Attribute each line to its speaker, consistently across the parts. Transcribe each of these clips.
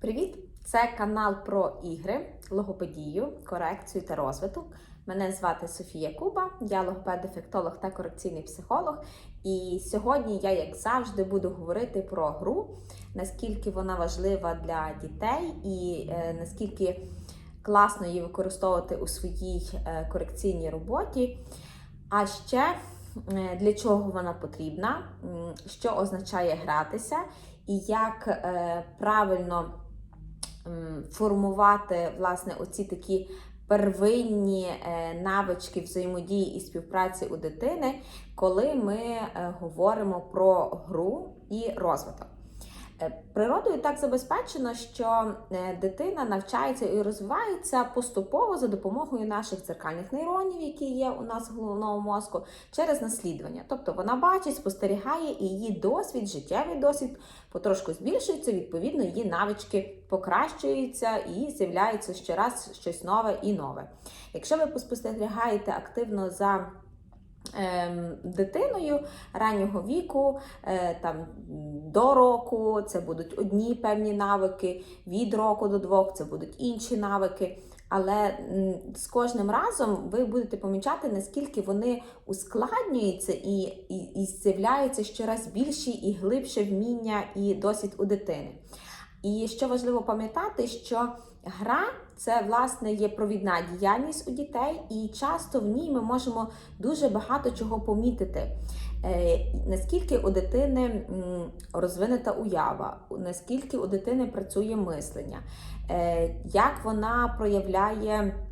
Speaker 1: Привіт! Це канал про ігри, логопедію, корекцію та розвиток. Мене звати Софія Куба, я логопед-дефектолог та корекційний психолог. І сьогодні я, як завжди, буду говорити про гру, наскільки вона важлива для дітей і е, наскільки класно її використовувати у своїй е, корекційній роботі. А ще е, для чого вона потрібна, що означає гратися, і як е, правильно формувати власне оці такі первинні е, навички взаємодії і співпраці у дитини, коли ми е, говоримо про гру і розвиток. Е, Природою так забезпечено, що е, дитина навчається і розвивається поступово за допомогою наших дзеркальних нейронів, які є у нас в головному мозку, через наслідування. Тобто вона бачить, спостерігає і її досвід, життєвий досвід потрошку збільшується, відповідно, її навички покращуються і з'являється щораз щось нове і нове. Якщо ви спостерігаєте активно за дитиною раннього віку, е, там до року це будуть одні певні навики, від року до двох це будуть інші навики. Але з кожним разом ви будете помічати, наскільки вони ускладнюються і, і, і з'являються щораз більші і глибше вміння і досвід у дитини. І що важливо пам'ятати, що гра це власне є провідна діяльність у дітей, і часто в ній ми можемо дуже багато чого помітити. Е, наскільки у дитини розвинута уява, наскільки у дитини працює мислення, е, як вона проявляє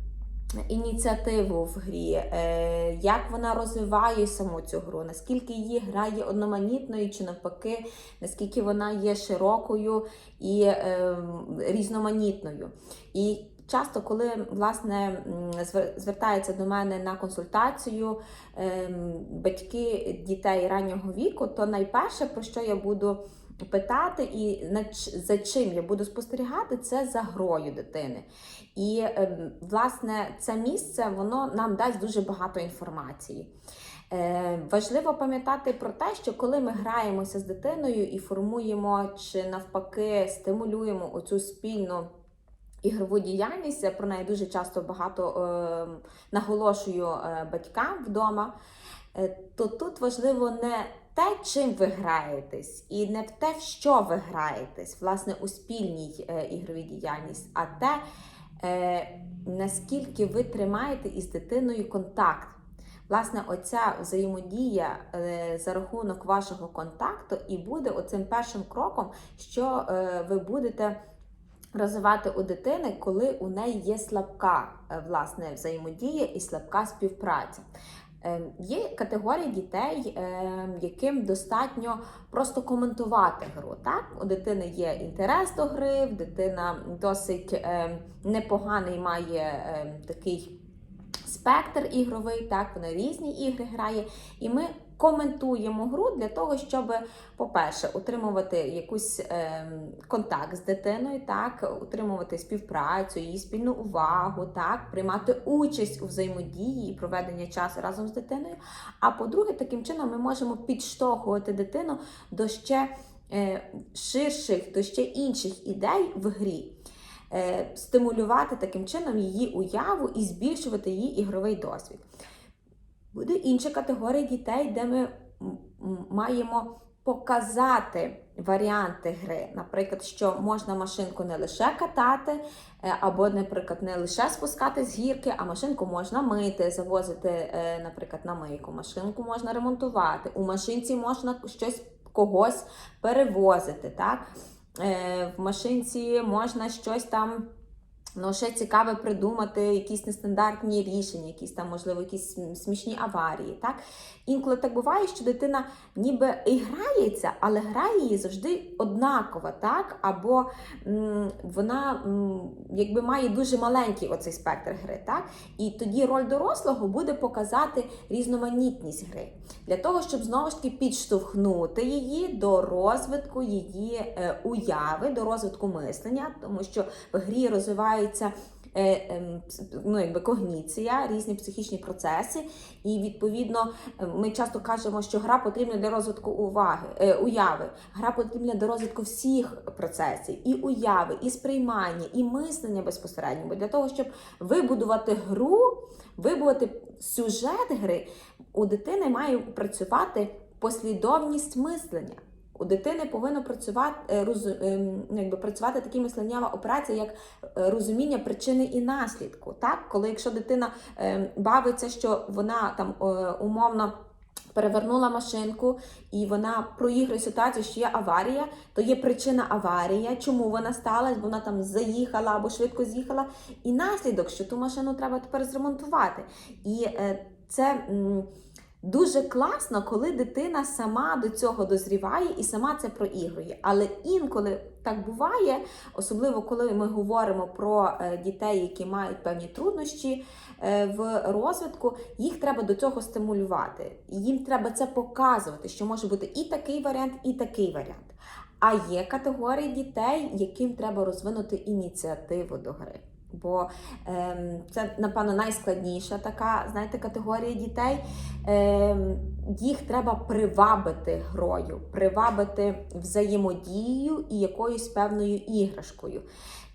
Speaker 1: ініціативу в грі, е, як вона розвиває саму цю гру, наскільки її гра є одноманітною, чи навпаки, наскільки вона є широкою і е, різноманітною. І Часто, коли власне м, звер- звертаються до мене на консультацію ем, батьки дітей раннього віку, то найперше, про що я буду питати, і за чим я буду спостерігати, це за грою дитини. І ем, власне це місце воно нам дасть дуже багато інформації. Е, важливо пам'ятати про те, що коли ми граємося з дитиною і формуємо чи навпаки стимулюємо оцю спільну ігрову діяльність, я про неї дуже часто багато е, наголошую е, батькам вдома, е, то тут важливо не те, чим ви граєтесь, і не в те, в що ви граєтесь, власне, у спільній е, ігровій діяльність, а те, е, наскільки ви тримаєте із дитиною контакт. Власне, оця взаємодія е, за рахунок вашого контакту і буде оцим першим кроком, що е, ви будете розвивати у дитини, коли у неї є слабка е, власне взаємодія і слабка співпраця. Е, Є категорія дітей, е, яким достатньо просто коментувати гру. Так? У дитини є інтерес до гри, дитина досить е, непоганий має такий спектр ігровий, так, вона різні ігри грає. І ми коментуємо гру для того, щоб, по-перше, утримувати якийсь е, контакт з дитиною, так, утримувати співпрацю, її спільну увагу, так, приймати участь у взаємодії і проведення часу разом з дитиною. А по-друге, таким чином ми можемо підштовхувати дитину до ще е, ширших, до ще інших ідей в грі. Е, Стимулювати таким чином її уяву і збільшувати її ігровий досвід. Буде інша категорія дітей, де ми маємо показати варіанти гри. Наприклад, що можна машинку не лише катати, е, або, наприклад, не лише спускати з гірки, а машинку можна мити, завозити, е, наприклад, на мийку. Машинку можна ремонтувати. У машинці можна щось когось перевозити. Так? Е, В машинці можна щось там. Ну, ще цікаве придумати якісь нестандартні рішення, якісь там, можливо, якісь смішні аварії. Так? Інколи так буває, що дитина ніби і грається, але грає її завжди однаково, так? або м, вона м, якби має дуже маленький оцей спектр гри. Так? І тоді роль дорослого буде показати різноманітність гри. Для того, щоб знову ж таки підштовхнути її до розвитку її е, уяви, до розвитку мислення, тому що в грі розвиваються е, ем, ну, якби когніція, різні психічні процеси. І відповідно е, ми часто кажемо, що гра потрібна для розвитку уваги, е, уяви. Гра потрібна для розвитку всіх процесів, і уяви, і сприймання, і мислення безпосередньо. Бо для того, щоб вибудувати гру, вибудувати сюжет гри, у дитини має працювати послідовність мислення. У дитини повинно працювати, е, розу- ем, якби працювати такі мисленнєва операція, як е, розуміння причини і наслідку. Так? Коли якщо дитина ем, бавиться, що вона там е, умовно. Перевернула машинку і вона проігрує ситуацію, що є аварія, то є причина аварії, чому вона сталася, бо вона там заїхала або швидко з'їхала. І наслідок, що ту машину треба тепер зремонтувати. І це дуже класно, коли дитина сама до цього дозріває і сама це проігрує. Але інколи так буває, особливо коли ми говоримо про е, дітей, які мають певні труднощі е, в розвитку, їх треба до цього стимулювати. Їм треба це показувати, що може бути і такий варіант, і такий варіант. А є категорії дітей, яким треба розвинути ініціативу до гри. Бо ем, це, напевно, найскладніша така, знаєте, категорія дітей. Ем, їх треба привабити грою, привабити взаємодією і якоюсь певною іграшкою.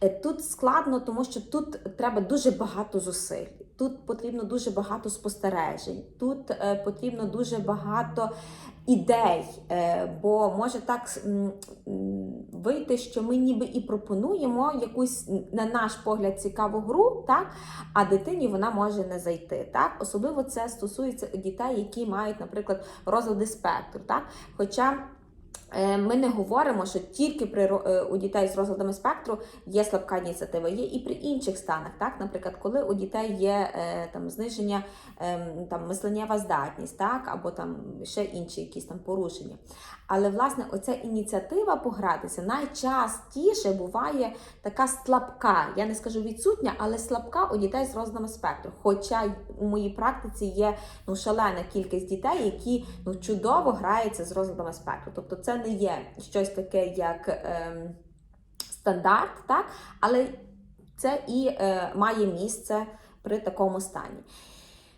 Speaker 1: Е, Тут складно, тому що тут треба дуже багато зусиль. Тут потрібно дуже багато спостережень, тут е, потрібно дуже багато ідей, е, бо може так вийти, що ми ніби і пропонуємо якусь на наш погляд цікаву гру, так а дитині вона може не зайти. Так, особливо це стосується дітей, які мають, наприклад, розлади спектру. Так, хоча. Е, Ми не говоримо, що тільки при е, у дітей з розладами спектру є слабка ініціатива, є і при інших станах. Так, наприклад, коли у дітей є е, там зниження ем, там мисленнєва здатність, так, або там ще інші якісь там порушення. Але власне оця ініціатива погратися найчастіше буває така слабка. Я не скажу відсутня, але слабка у дітей з розладами спектру. Хоча у моїй практиці є ну шалена кількість дітей, які ну чудово граються з розладами спектру. Тобто це не є щось таке, як ем, стандарт, так, але це і е, має місце при такому стані.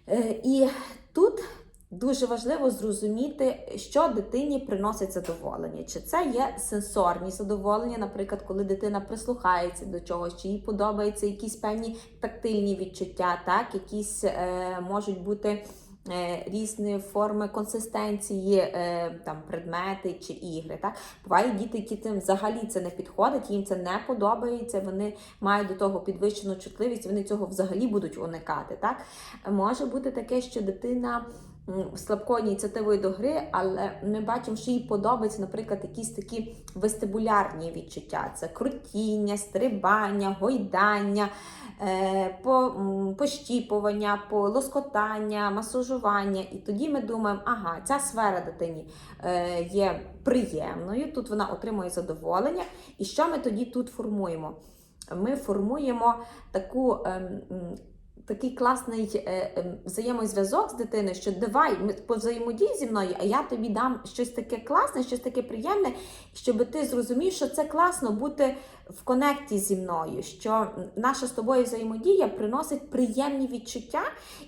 Speaker 1: Е, і тут дуже важливо зрозуміти, що дитині приносить задоволення. Чи це є сенсорні задоволення, наприклад, коли дитина прислухається до чогось, чи їй подобаються якісь певні тактильні відчуття, так, якісь е, можуть бути. Е, Різні форми консистенції, е, там предмети чи ігри. Так бувають діти, які тим взагалі це не підходить, їм це не подобається. Вони мають до того підвищену чутливість, вони цього взагалі будуть уникати. Так може бути таке, що дитина слабкою ініціативою до гри, але ми бачимо, що їй подобаються, наприклад, якісь такі вестибулярні відчуття: це крутіння, стрибання, гойдання. е, по- Пощіпування, полоскотання, масажування, і тоді ми думаємо, ага, ця сфера дитині е, є приємною, тут вона отримує задоволення. І що ми тоді тут формуємо? Ми формуємо таку. Такий класний е, ем, взаємозв'язок з дитиною, що давай повзаємодій зі мною, а я тобі дам щось таке класне, щось таке приємне, щоб ти зрозумів, що це класно бути в конекті зі мною, що наша з тобою взаємодія приносить приємні відчуття,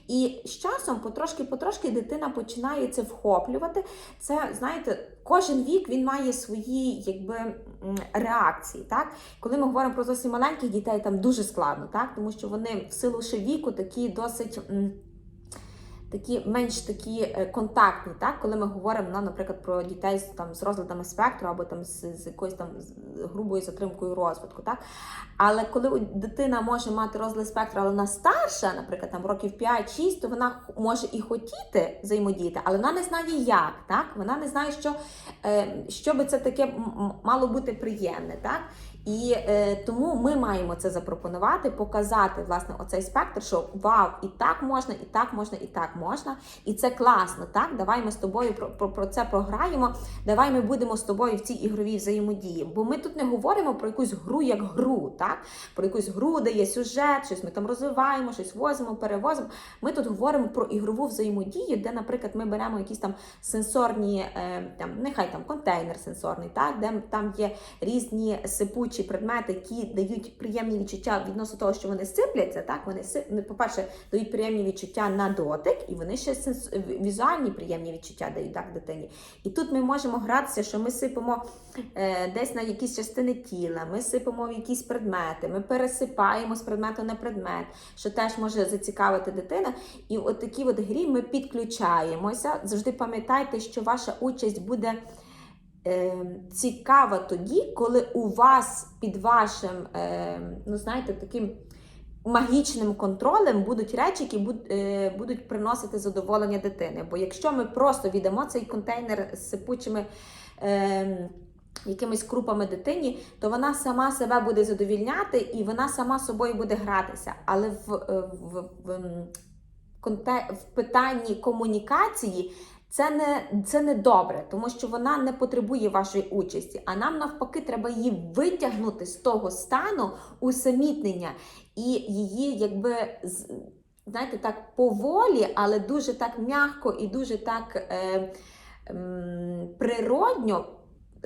Speaker 1: і з часом, потрошки-потрошки, дитина починає це вхоплювати. Це, знаєте, кожен вік він має свої якби реакції. Так? Коли ми говоримо про зовсім маленьких дітей, там дуже складно, так? тому що вони в силу ще віку такі досить. Такі менш такі е, контактні, так? Коли ми говоримо, ну, наприклад, про дітей з там з розладами спектру або там з, з якоюсь там з грубою затримкою розвитку, так? Але коли дитина може мати розлад спектру, але вона старша, наприклад, там років 5-6, то вона може і хотіти взаємодіяти, але вона не знає як, так? Вона не знає, що, е, що би це таке мало бути приємне, так і е, тому ми маємо це запропонувати, показати власне оцей спектр, що вау, і так можна, і так можна, і так можна. і це класно. Так, давай ми з тобою про, про, про це програємо. Давай ми будемо з тобою в цій ігровій взаємодії. Бо ми тут не говоримо про якусь гру як гру, так? Про якусь гру, де є сюжет, щось ми там розвиваємо, щось возимо, перевозимо. Ми тут говоримо про ігрову взаємодію, де, наприклад, ми беремо якісь там сенсорні, е, там нехай там контейнер сенсорний, так, де там є різні сипучі предмети, які дають приємні відчуття відносно того, що вони сипляться. Так, вони ну, по-перше, дають приємні відчуття на дотик, і вони ще візуальні приємні відчуття дають так дитині. І тут ми можемо гратися, що ми сипемо е, десь на якісь частини тіла, ми сипемо в якісь предмети, ми пересипаємо з предмету на предмет, що теж може зацікавити дитину. І от такі от грі ми підключаємося. Завжди пам'ятайте, що ваша участь буде цікава тоді, коли у вас під вашим, е, ну знаєте, таким магічним контролем будуть речі, які е, будуть приносити задоволення дитини. Бо якщо ми просто віддамо цей контейнер з сипучими. Е, Якимись крупами дитині, то вона сама себе буде задовільняти і вона сама собою буде гратися. Але в, в, в, в питанні комунікації це не, це не добре, тому що вона не потребує вашої участі. А нам навпаки треба її витягнути з того стану усамітнення і її, якби знаєте, так поволі, але дуже так м'яко і дуже так е, е природньо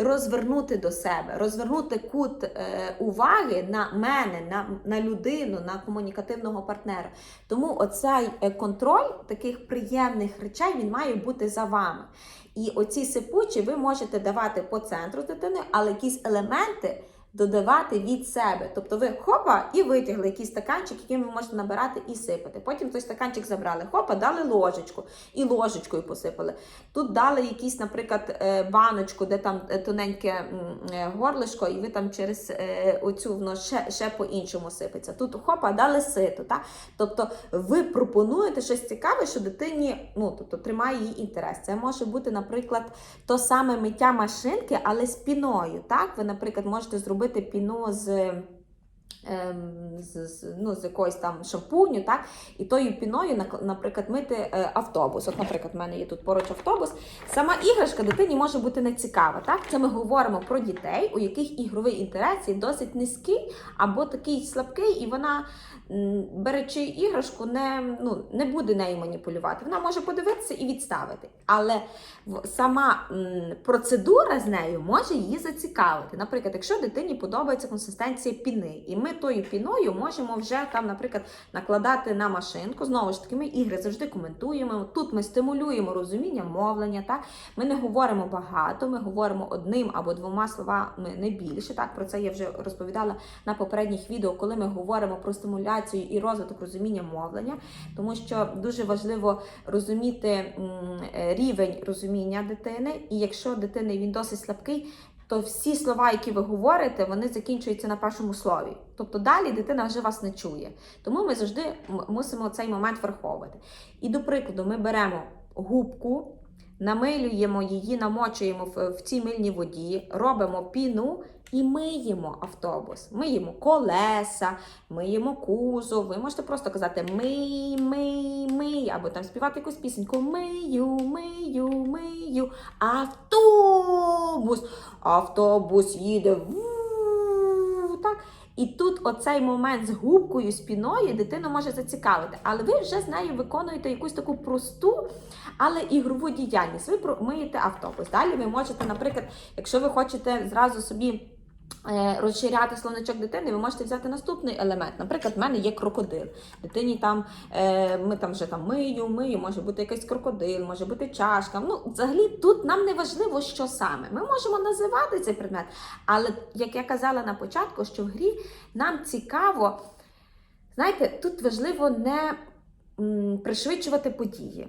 Speaker 1: розвернути до себе, розвернути кут е, уваги на мене, на, на людину, на комунікативного партнера. Тому оцей е, контроль таких приємних речей він має бути за вами. І оці сипучі ви можете давати по центру дитини, але якісь елементи додавати від себе. Тобто ви хопа і витягли якийсь стаканчик, яким ви можете набирати і сипати. Потім той стаканчик забрали, хопа, дали ложечку і ложечкою посипали. Тут дали якісь, наприклад, е, баночку, де там е, тоненьке е, горлишко, і ви там через оцю воно ще, ще по-іншому сипеться. Тут хопа, дали сито. Так? Тобто ви пропонуєте щось цікаве, що дитині ну, тобто, тримає її інтерес. Це може бути, наприклад, то саме миття машинки, але з піною. Так? Ви, наприклад, можете зробити піну з. Ем, З, з, ну, з якоїсь там шампуню, так, і тою піною, наприклад, мити е, автобус. От, наприклад, в мене є тут поруч автобус. Сама іграшка дитині може бути нецікава. Так? Це ми говоримо про дітей, у яких ігровий інтерес є досить низький або такий слабкий, і вона, беречи іграшку, не, ну, не буде нею маніпулювати. Вона може подивитися і відставити. Але сама процедура з нею може її зацікавити. Наприклад, якщо дитині подобається консистенція піни, і ми тою піною можемо вже там, наприклад, накладати на машинку. Знову ж таки, ми ігри завжди коментуємо. Тут ми стимулюємо розуміння мовлення. Так ми не говоримо багато, ми говоримо одним або двома словами не більше. Так про це я вже розповідала на попередніх відео, коли ми говоримо про стимуляцію і розвиток розуміння мовлення, тому що дуже важливо розуміти е, рівень розуміння дитини, і якщо дитини він досить слабкий. То всі слова, які ви говорите, вони закінчуються на першому слові. Тобто далі дитина вже вас не чує. Тому ми завжди мусимо цей момент враховувати. І до прикладу, ми беремо губку, намилюємо її, намочуємо в, в цій мильній воді, робимо піну і миємо автобус. Миємо колеса, миємо кузов. Ви можете просто казати мий, мий, мий, або там співати якусь пісеньку Мию, мию, мию. Автобус. Автобус їде. Так. І тут оцей момент з губкою, з піною дитину може зацікавити. Але ви вже з нею виконуєте якусь таку просту, але ігрову діяльність. Ви миєте автобус. Далі ви можете, наприклад, якщо ви хочете зразу собі. Е, Розширяти словничок дитини, ви можете взяти наступний елемент. Наприклад, в мене є крокодил. Дитині там е, ми там вже там мию, мию, може бути якийсь крокодил, може бути чашка. Ну, взагалі, тут нам не важливо, що саме. Ми можемо називати цей предмет, але як я казала на початку, що в грі нам цікаво, знаєте, тут важливо не пришвидшувати події,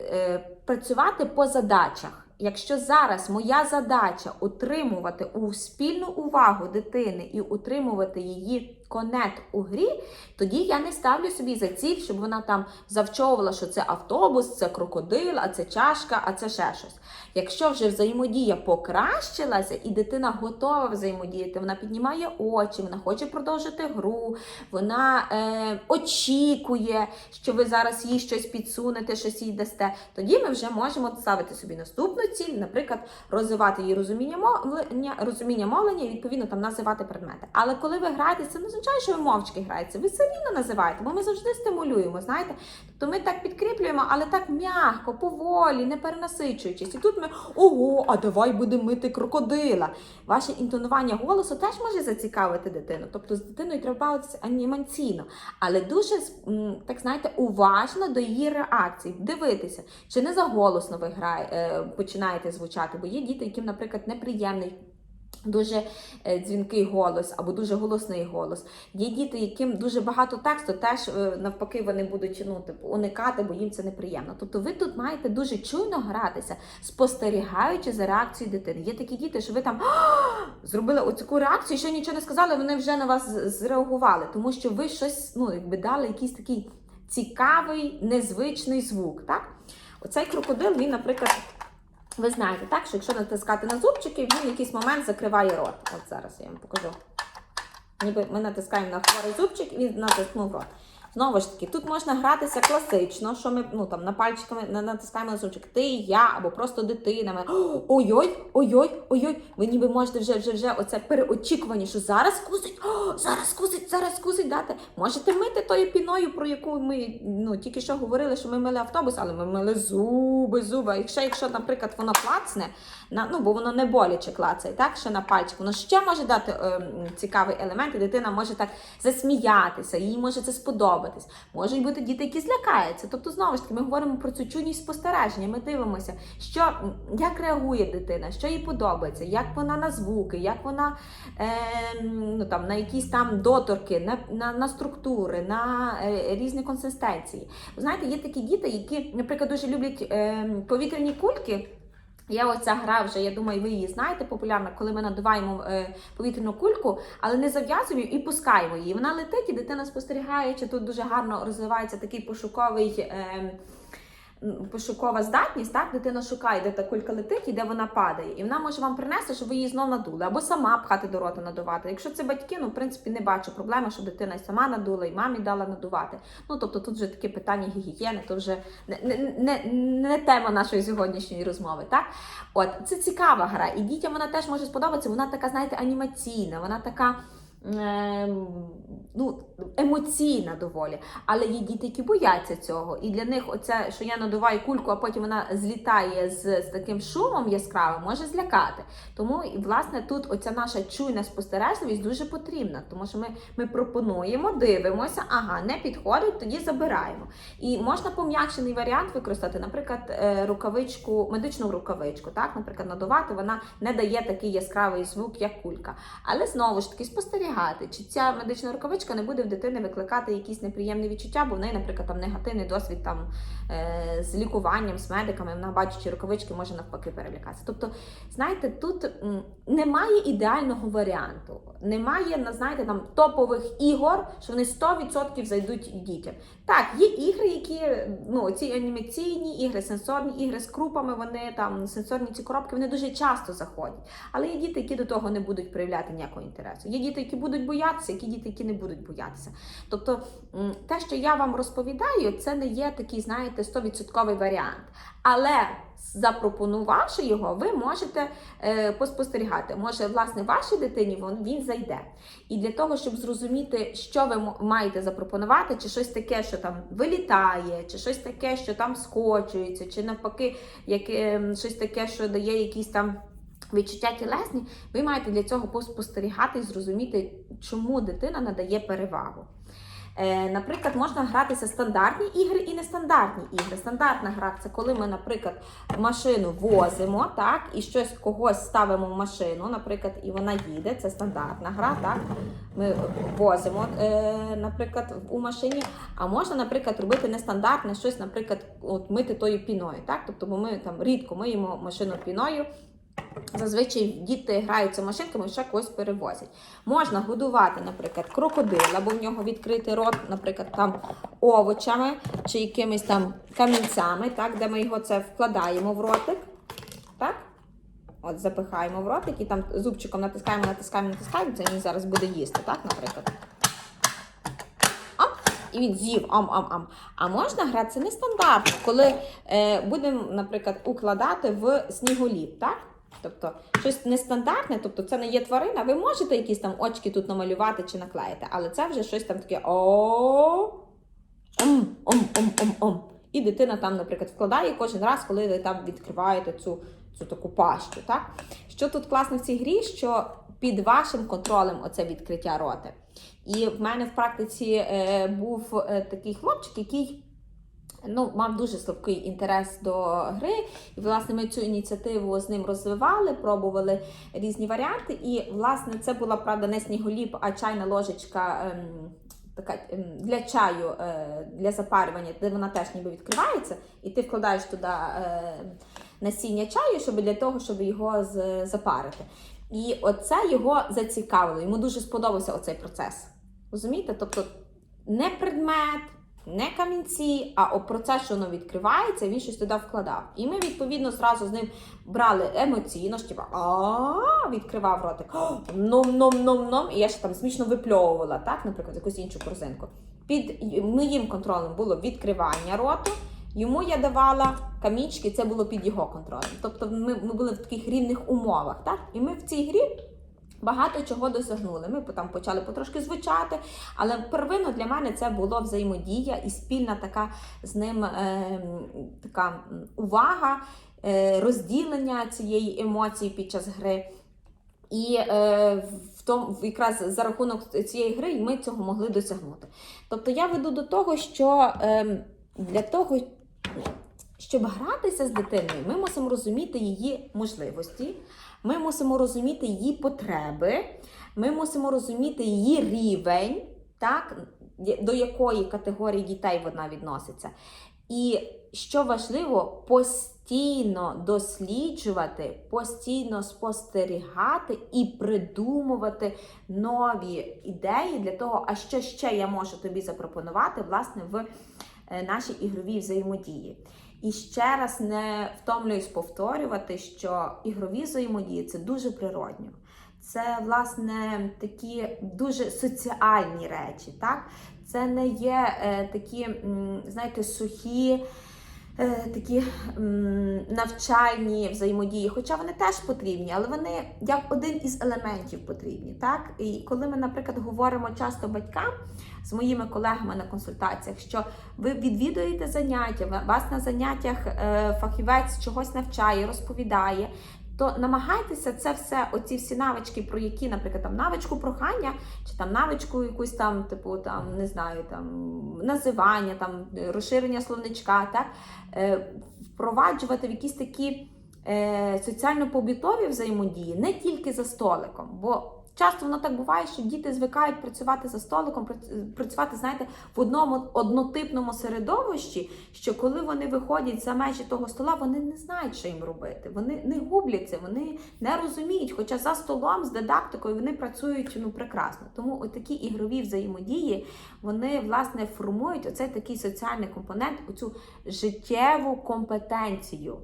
Speaker 1: е, працювати по задачах. Якщо зараз моя задача утримувати у спільну увагу дитини і утримувати її конект у грі, тоді я не ставлю собі за ціль, щоб вона там завчовувала, що це автобус, це крокодил, а це чашка, а це ще щось. Якщо вже взаємодія покращилася і дитина готова взаємодіяти, вона піднімає очі, вона хоче продовжити гру, вона е, очікує, що ви зараз їй щось підсунете, щось їй дасте, тоді ми вже можемо ставити собі наступну ціль, наприклад, розвивати її розуміння мовлення, розуміння мовлення і відповідно там називати предмети. Але коли ви граєте, це не означає, що ви мовчки граєте, ви все називаєте, бо ми завжди стимулюємо, знаєте. Тобто ми так підкріплюємо, але так м'яко, поволі, не перенасичуючись. І тут ми ого, а давай будемо мити крокодила. Ваше інтонування голосу теж може зацікавити дитину. Тобто з дитиною треба бавитися анімаційно, але дуже так знаєте, уважно до її реакцій, дивитися, чи не заголосно ви грає, е, починаєте звучати, бо є діти, яким, наприклад, неприємний. Дуже е, дзвінкий голос або дуже голосний голос. Є діти, яким дуже багато тексту, теж е, навпаки вони будуть ну, типу, уникати, бо їм це неприємно. Тобто ви тут маєте дуже чуйно гратися, спостерігаючи за реакцією дитини. Є такі діти, що ви там зробили оцю реакцію, що нічого не сказали, вони вже на вас зреагували, тому що ви щось ну, якби дали якийсь такий цікавий, незвичний звук. Так? Оцей крокодил, він, наприклад. Ви знаєте, так, що якщо натискати на зубчики, він в якийсь момент закриває рот. От зараз я вам покажу. Ніби ми натискаємо на хворий зубчик, він натиснув рот. Знову ж таки, тут можна гратися класично, що ми ну, там, на пальчиками натискаємо на. Ти, я або просто дитина. Ой-ой, ой-ой, ой-ой. Ви ніби можете вже вже вже оце переочікування, що зараз кусить, о, зараз кусить, зараз кусить дати. Можете мити тою піною, про яку ми ну, тільки що говорили, що ми мили автобус, але ми мили зуби, зуби. Якщо, якщо, наприклад, воно клацне, на, ну, бо воно не боляче клацає, так, ще на пальчик, воно ще може дати ем, цікавий елемент, і дитина може так засміятися, їй може це сподобатись. Можуть бути діти, які злякаються. Тобто, знову ж таки, ми говоримо про цю чуйність спостереження. Ми дивимося, що, як реагує дитина, що їй подобається, як вона на звуки, як вона ем, ну, там, на якісь там доторки, на, на, на структури, на е, різні консистенції. Знаєте, є такі діти, які, наприклад, дуже люблять ем, повітряні кульки. Я оця гра вже, я думаю, ви її знаєте, популярна, коли ми надуваємо е, повітряну кульку, але не зав'язуємо і пускаємо її. Вона летить, і дитина спостерігає, чи тут дуже гарно розвивається такий пошуковий. Е, Пошукова здатність, так, дитина шукає, де та кулька летить і де вона падає. І вона може вам принести, щоб ви її знов надули, або сама пхати до рота надувати. Якщо це батьки, ну в принципі не бачу проблеми, що дитина і сама надула, і мамі дала надувати. Ну тобто тут вже таке питання гігієни, то вже не, не, не, не тема нашої сьогоднішньої розмови. Так? От це цікава гра, і дітям вона теж може сподобатися. Вона така, знаєте, анімаційна, вона така. Ем, Ну, емоційна доволі, але є діти, які бояться цього, і для них оце, що я надуваю кульку, а потім вона злітає з, з таким шумом яскравим, може злякати. Тому власне тут оця наша чуйна спостережливість дуже потрібна, тому що ми, ми пропонуємо, дивимося, ага, не підходить, тоді забираємо. І можна пом'якшений варіант використати, наприклад, е, рукавичку, медичну рукавичку, так, наприклад, надувати, вона не дає такий яскравий звук, як кулька. Але знову ж таки спостерігати, чи ця медична рукавичка не буде в дитини викликати якісь неприємні відчуття, бо в неї, наприклад, там негативний досвід там е, з лікуванням, з медиками, вона бачачи рукавички, може навпаки перелякатися. Тобто, знаєте, тут немає ідеального варіанту, немає, на, знаєте, там топових ігор, що вони 100% зайдуть дітям. Так, є ігри, які ну ці анімаційні ігри, сенсорні ігри з крупами, вони там сенсорні ці коробки, вони дуже часто заходять. Але є діти, які до того не будуть проявляти ніякого інтересу. Є діти, які будуть боятися, є діти, які не будуть боятися. Тобто, те, що я вам розповідаю, це не є такий, знаєте, 100% варіант. Але запропонувавши його, ви можете е, поспостерігати. Може, власне, вашій дитині він, він зайде. І для того, щоб зрозуміти, що ви маєте запропонувати, чи щось таке, що там вилітає, чи щось таке, що там скочується, чи навпаки, яке, м, щось таке, що дає якісь там. Відчуття тілесні, ви маєте для цього поспостерігати і зрозуміти, чому дитина надає перевагу. Е, наприклад, можна гратися стандартні ігри і нестандартні ігри. Стандартна гра це коли ми, наприклад, машину возимо, так, і щось когось ставимо в машину, наприклад, і вона їде. Це стандартна гра, так. Ми возимо, е, наприклад, у машині. А можна, наприклад, робити нестандартне щось, наприклад, от мити тою піною. Так? Тобто, бо ми там рідко миємо машину піною. Зазвичай діти граються машинками і ще когось перевозять. Можна годувати, наприклад, крокодила, бо в нього відкритий рот, наприклад, там овочами чи якимись там камінцями, так, де ми його це вкладаємо в ротик. Так? От запихаємо в ротик і там зубчиком натискаємо, натискаємо, натискаємо. Це він зараз буде їсти, так, наприклад. І він з'їв ам-ам-ам. А можна гратися нестандартно, коли е, будемо, наприклад, укладати в сніголіп, так? Тобто щось нестандартне, тобто це не є тварина, ви можете якісь там очки тут намалювати чи наклеїти, але це вже щось там таке о ом ом ом ом ом І дитина там, наприклад, вкладає кожен раз, коли ви там відкриваєте цю, цю таку пащу. Так? Що тут класно в цій грі, що під вашим контролем оце відкриття роти. І в мене в практиці е, був е, такий хлопчик, який ну, мав дуже слабкий інтерес до гри. І, власне, ми цю ініціативу з ним розвивали, пробували різні варіанти. І, власне, це була правда не сніголіп, а чайна ложечка. Ем, Така ем, для чаю, е, для запарювання, де вона теж ніби відкривається, і ти вкладаєш туди е, насіння чаю, щоб для того, щоб його запарити. І оце його зацікавило. Йому дуже сподобався оцей процес. Розумієте? Тобто не предмет, не камінці, а о процес, що воно відкривається, він щось туди вкладав. І ми, відповідно, зразу з ним брали емоційно, що а відкривав ротик, ном-ном-ном-ном, і я ще там смішно випльовувала, так, наприклад, якусь іншу корзинку. Під моїм контролем було відкривання роту. Йому я давала камічки, це було під його контролем. Тобто ми, ми були в таких рівних умовах. Так? І ми в цій грі багато чого досягнули. Ми там почали потрошки звучати, але первинно для мене це було взаємодія і спільна така з ним е, така увага, е, розділення цієї емоції під час гри. І е, в тому, якраз за рахунок цієї гри ми цього могли досягнути. Тобто я веду до того, що е, для того, щоб гратися з дитиною, ми мусимо розуміти її можливості, ми мусимо розуміти її потреби, ми мусимо розуміти її рівень, так, до якої категорії дітей вона відноситься. І що важливо, постійно досліджувати, постійно спостерігати і придумувати нові ідеї для того, а що ще я можу тобі запропонувати власне в е, нашій ігровій взаємодії. І ще раз не втомлююсь повторювати, що ігрові взаємодії це дуже природньо. Це, власне, такі дуже соціальні речі. так? Це не є е, такі, знаєте, сухі, такі навчальні взаємодії, хоча вони теж потрібні, але вони як один із елементів потрібні. Так? І коли ми, наприклад, говоримо часто батькам з моїми колегами на консультаціях, що ви відвідуєте заняття, вас на заняттях е, фахівець чогось навчає, розповідає. То намагайтеся це все, оці всі навички, про які, наприклад, там навичку прохання, чи там навичку якусь там, типу, там, не знаю, там називання, там розширення словничка, так, е, впроваджувати в якісь такі е, соціально-побутові взаємодії не тільки за столиком. Бо часто воно так буває, що діти звикають працювати за столиком, прац- працювати, знаєте, в одному однотипному середовищі, що коли вони виходять за межі того стола, вони не знають, що їм робити. Вони не губляться, вони не розуміють. Хоча за столом з дидактикою вони працюють ну прекрасно. Тому такі ігрові взаємодії вони власне формують оцей такий соціальний компонент, оцю життєву компетенцію.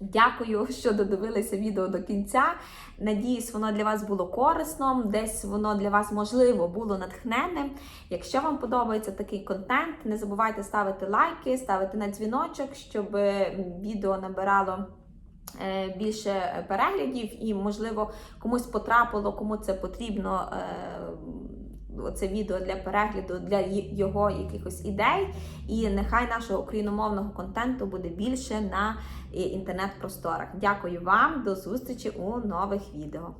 Speaker 1: Дякую, що додивилися відео до кінця. Надіюсь, воно для вас було корисно, десь воно для вас можливо було натхненним. Якщо вам подобається такий контент, не забувайте ставити лайки, ставити на дзвіночок, щоб е, відео набирало е, більше переглядів і, можливо, комусь потрапило, кому це потрібно. Е, Оце відео для перегляду для його якихось ідей, і нехай нашого україномовного контенту буде більше на е, інтернет-просторах. Дякую вам, до зустрічі у нових відео.